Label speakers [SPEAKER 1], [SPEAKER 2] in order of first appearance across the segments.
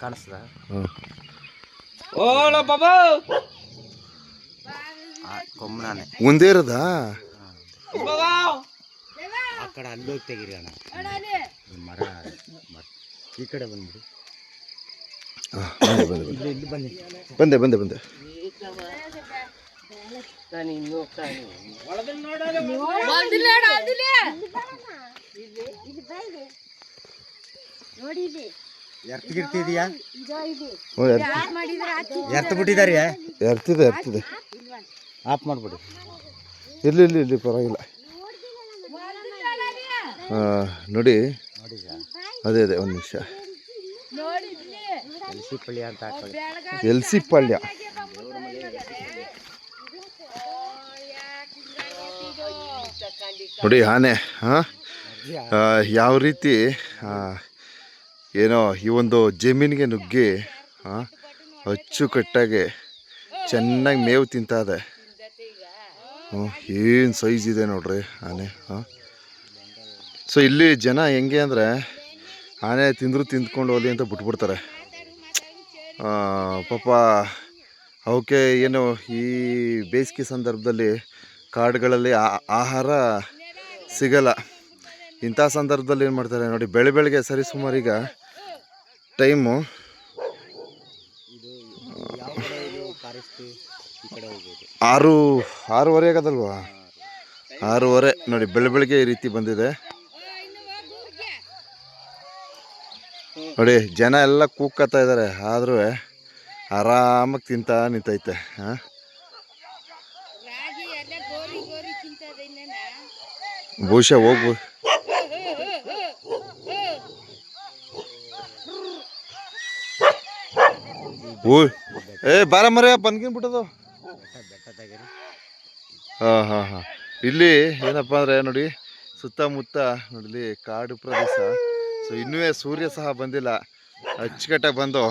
[SPEAKER 1] ಕಾಣಿಸ್ತದ? ಓಲ ಬಾಬಾ! ಕೊಮ್ಮನಾನೆ
[SPEAKER 2] ಒಂದೇ ಇರದ?
[SPEAKER 1] ಆ ಕಡೆ ಅಲ್ಲೋಗಿ ತೆಗೀರಿ ಅಣ್ಣ. ಈ ಮರ ಈ ಕಡೆ ಬಂದ್ಬಿಡಿ.
[SPEAKER 2] ಬಂದೆ ಬಂದೆ
[SPEAKER 1] ಇಲ್ಲಿ ಇಲ್ಲಿ ಬನ್ನಿ.
[SPEAKER 2] ಬಂದೆ ನೋಡಿ ಬಂದೆ
[SPEAKER 1] ಎರ್ತಿಗಿರ್ತಿದ್ಯಾ
[SPEAKER 2] ಹ್ಞೂ ಎರ್ತಿ
[SPEAKER 1] ಬಿಟ್ಟಿದಾರಿ
[SPEAKER 2] ಎರ್ತಿದೆ ಎರ್ತಿದೆ.
[SPEAKER 1] ಆಫ್ ಮಾಡ್ಬಿಡಿ.
[SPEAKER 2] ಇರ್ಲಿ ಇರ್ಲಿ ಇಲ್ಲಿ ಪರವಾಗಿಲ್ಲ. ಹಾಂ ನೋಡಿ. ಅದೇ ಅದೇ ಒಂದು ನಿಮಿಷ.
[SPEAKER 1] ಎಲ್ಸಿ ಪಳ್ಳಿ ಅಂತ ಎಲ್ಸಿಪಳ್ಳ್ಯ
[SPEAKER 2] ಎಲ್ ಸಿ ಪಾಳ್ಯ. ನೋಡಿ ಆನೆ ಹಾಂ ಯಾವ ರೀತಿ ಆ, ಏನೋ ಈ ಒಂದು ಜಮೀನಿಗೆ ನುಗ್ಗಿ ಅಚ್ಚುಕಟ್ಟಾಗಿ ಚೆನ್ನಾಗಿ ಮೇವು ತಿಂತಾದೆ. ಹ್ಞೂ, ಏನು ಸೈಜ್ ಇದೆ ನೋಡ್ರಿ ಆನೆ, ಹಾಂ. ಸೊ ಇಲ್ಲಿ ಜನ ಹೆಂಗೆ ಅಂದರೆ ಆನೆ ತಿಂದರೂ ತಿಂದ್ಕೊಂಡು ಹೋಲಿ ಅಂತ ಬಿಟ್ಬಿಡ್ತಾರೆ. ಪಾಪ ಅವಕ್ಕೆ ಏನು ಈ ಬೇಸಿಗೆ ಸಂದರ್ಭದಲ್ಲಿ ಕಾಡುಗಳಲ್ಲಿ ಆಹಾರ ಸಿಗಲ್ಲ. ಇಂಥ ಸಂದರ್ಭದಲ್ಲಿ ಏನು ಮಾಡ್ತಾರೆ ನೋಡಿ, ಬೆಳೆ ಬೆಳಗ್ಗೆ ಸರಿ ಸುಮಾರು ಈಗ ಟೈಮು.
[SPEAKER 1] ಹೋಗ್ಬೋದು
[SPEAKER 2] ಆರು, ಆರೂವರೆ ಆಗದಲ್ವಾ? ಆರೂವರೆ. ನೋಡಿ ಬೆಳೆ ಬೆಳಗ್ಗೆ ಈ ರೀತಿ ಬಂದಿದೆ. ನೋಡಿ, ಜನ ಎಲ್ಲ ಕೂಗ್ಕತ್ತಾ ಇದ್ದಾರೆ ಆದ್ರೂ ಆರಾಮಾಗಿ ತಿಂತಾ ನಿಂತೈತೆ, ಹಾಂ? ಬಹುಶಃ ಹೋಗ್ಬೋ ಏ, ಬಾರ ಮರ ಬಂದ್ಗಿನ್ ಬಿಟ್ಟದು
[SPEAKER 1] ಬೆಟ್ಟ ಬೆಟ್ಟ
[SPEAKER 2] ಹಾಂ ಹಾಂ. ಇಲ್ಲಿ ಏನಪ್ಪ ಅಂದರೆ ನೋಡಿ, ಸುತ್ತಮುತ್ತ ನೋಡಿ ಇಲ್ಲಿ ಕಾಡು ಪ್ರದೇಶ. ಸೊ ಇನ್ನೂ ಸೂರ್ಯ ಸಹ ಬಂದಿಲ್ಲ. ಅಚ್ಚುಕಟ್ಟಾಗಿ ಬಂದು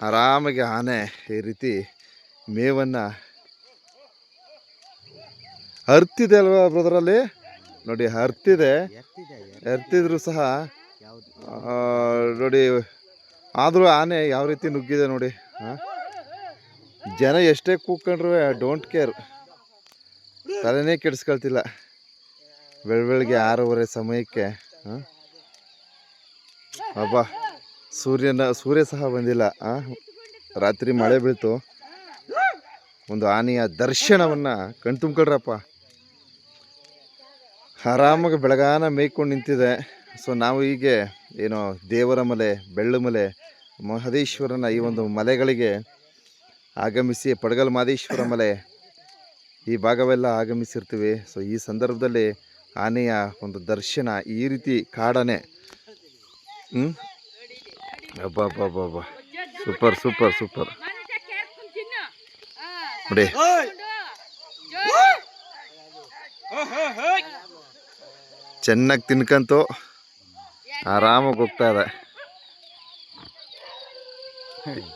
[SPEAKER 2] ಆರಾಮಾಗಿ ಆನೆ ಈ ರೀತಿ ಮೇವನ್ನು ಹರ್ತಿದೆ ಅಲ್ವಾ ಬ್ರದರಲ್ಲಿ ನೋಡಿ, ಹರ್ತಿದೆ. ಹರ್ತಿದ್ರು ಸಹ ನೋಡಿ, ಆದರೂ ಆನೆ ಯಾವ ರೀತಿ ನುಗ್ಗಿದೆ ನೋಡಿ. ಜನ ಎಷ್ಟೇ ಕೂತ್ಕೊಂಡ್ರು ಡೋಂಟ್ ಕೇರ್ ತಲೆನೇ ಕೆಡಿಸ್ಕೊಳ್ತಿಲ್ಲ. ಬೆಳ ಬೆಳಗ್ಗೆ ಆರೂವರೆ ಸಮಯಕ್ಕೆ, ಹಾಂ? ಅಬ್ಬ, ಸೂರ್ಯನ, ಸೂರ್ಯ ಸಹ ಬಂದಿಲ್ಲ, ಹಾಂ? ರಾತ್ರಿ ಮಳೆ ಬೀಳ್ತು. ಒಂದು ಆನೆಯ ದರ್ಶನವನ್ನು ಕಣ್ತುಂಬ್ಕೊಳ್ರಪ್ಪ ಆರಾಮಾಗಿ ಬೆಳಗಾನ ಮೇಯ್ಕೊಂಡು ನಿಂತಿದೆ. ಸೊ ನಾವು ಹೀಗೆ, ಏನೋ ದೇವರ ಮಲೆ, ಬೆಳ್ಳು ಮಲೆ ಮಹದೇಶ್ವರನ ಈ ಒಂದು ಮಲೆಗಳಿಗೆ ಆಗಮಿಸಿ ಪಡಗಲ್ ಮಹದೇಶ್ವರ ಮಲೆ ಈ ಭಾಗವೆಲ್ಲ ಆಗಮಿಸಿರ್ತೀವಿ. ಸೊ ಈ ಸಂದರ್ಭದಲ್ಲಿ ಆನೆಯ ಒಂದು ದರ್ಶನ ಈ ರೀತಿ ಕಾಡನೆ. ಹ್ಞೂ ಸೂಪರ್ ಸೂಪರ್ ಸೂಪರ್. ನೋಡಿ. ಚೆನ್ನಾಗಿ ತಿನ್ಕಂತು. ಆರಾಮಾಗಿ ಹೋಗ್ತಾ ಇದೆ.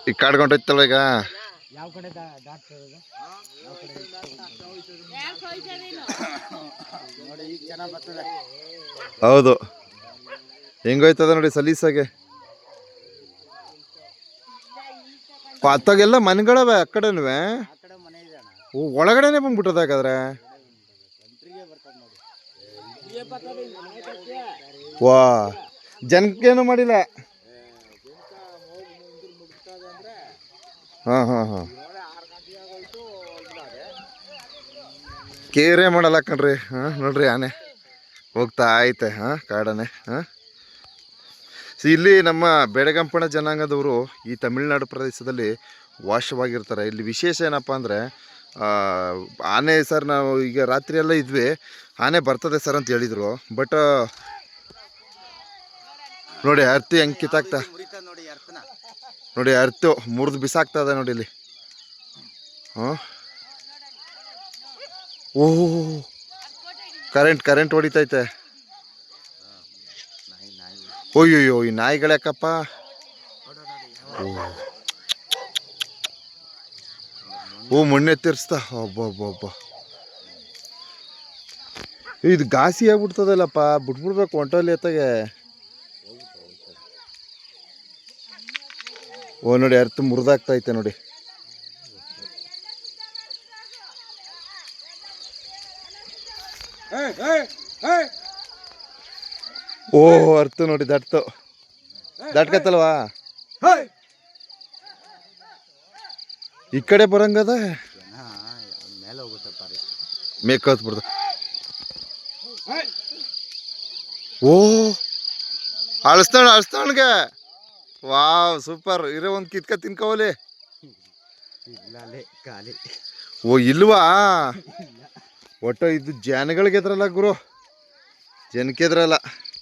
[SPEAKER 2] ಈಗ ಕಾಡ್ಕೊಂಡೋಯ್ತಲ್ವ ಈಗ?
[SPEAKER 1] ಯಾವ ಕಡೆ
[SPEAKER 2] ಹೌದು. ಹೆಂಗೋಯ್ತದ ನೋಡಿ ಸಲೀಸಾಗೆ? ಅತ್ತಾಗೆಲ್ಲ ಮನೆಗಳವೆ ಆ ಕಡೆನೂ ಒಳಗಡೆನೆ ಬಂದ್ಬಿಟ್ಟದ ಹಾಗಾದ್ರೆ? ವಾ ಜನಕ್ಕೇನು ಮಾಡಿಲ್ಲ. ಹಾಂ ಹಾಂ ಹಾಂ. ಕೇರೇ ಮಾಡಲ್ಲ ಕಣ್ರಿ, ಹಾಂ, ನೋಡ್ರಿ ಆನೆ. ಹೋಗ್ತಾ ಐತೆ, ಹಾಂ, ಕಾಡನೆ, ಹಾಂ. ಇಲ್ಲಿ ನಮ್ಮ ಬೆಡಗಂಪಣ ಜನಾಂಗದವರು ಈ ತಮಿಳುನಾಡು ಪ್ರದೇಶದಲ್ಲಿ ವಾಸವಾಗಿರ್ತಾರೆ. ಇಲ್ಲಿ ವಿಶೇಷ ಏನಪ್ಪ ಅಂದರೆ ಆನೆ ಸರ್, ನಾವು ಈಗ ರಾತ್ರಿ ಎಲ್ಲ ಇದ್ವಿ, ಆನೆ ಬರ್ತದೆ ಸರ್ ಅಂತ ಹೇಳಿದರು, ಬಟ್, ನೋಡಿ ಅರ್ತಿ ಹೆಂಗೆ ಕಿತ್ತಾಕ್ತಾ
[SPEAKER 1] ನೋಡಿ,
[SPEAKER 2] ಅರ್ತು ಮುರಿದು ಬಿಸಾಕ್ತಾ ಇದೆ ನೋಡಿ ಇಲ್ಲಿ. ಹಾಂ? ಓಹ್ ಕರೆಂಟ್ ಕರೆಂಟ್ ಹೊಡಿತೈತೆ. ಅಯ್ಯೋಯ್ಯೋ ಈ ನಾಯಿಗಳ್ಯಾಕಪ್ಪ ಓ, ಮಣ್ಣೆ ತಿರ್ಸ್ತಾ ಒಬ್ಬ ಇದು ಘಾಸಿ ಆಗ್ಬಿಡ್ತದಲ್ಲಪ್ಪ. ಬಿಟ್ಬಿಡ್ಬೇಕು ಹೊಂಟೋಲಿ ಎತ್ತಾಗೆ. ಓ ನೋಡಿ ಅರ್ಥ ಮುರಿದಾಗ್ತೈತೆ ನೋಡಿ. ಓ ಅರ್ಥ ನೋಡಿ ದಟ್ತು ದಟ್ಕತ್ತಲ್ವಾ? ಈ ಕಡೆ ಬರಂಗದ?
[SPEAKER 1] ಮೇಲೆ ಹೋಗುತ್ತೆ ಪಾರಿ.
[SPEAKER 2] ಮೇಕತ್ ಬಿಡ್ತ ಓ ಅಳಿಸ್ತಾಣ ಅಳಿಸ್ತಾವಣ್ಗೆ ವಾವ್ ಸೂಪರ್. ಇರೋ ಒಂದು ಕಿತ್ಕ ತಿನ್ಕೋಲಿ ಓ ಇಲ್ವಾ? ಒಟ್ಟು ಇದು ಜನಗಳಿಗೆ ಎದ್ರಲ್ಲ ಗುರು. ಜನಕ್ಕೆ ಎದ್ರಲ್ಲ.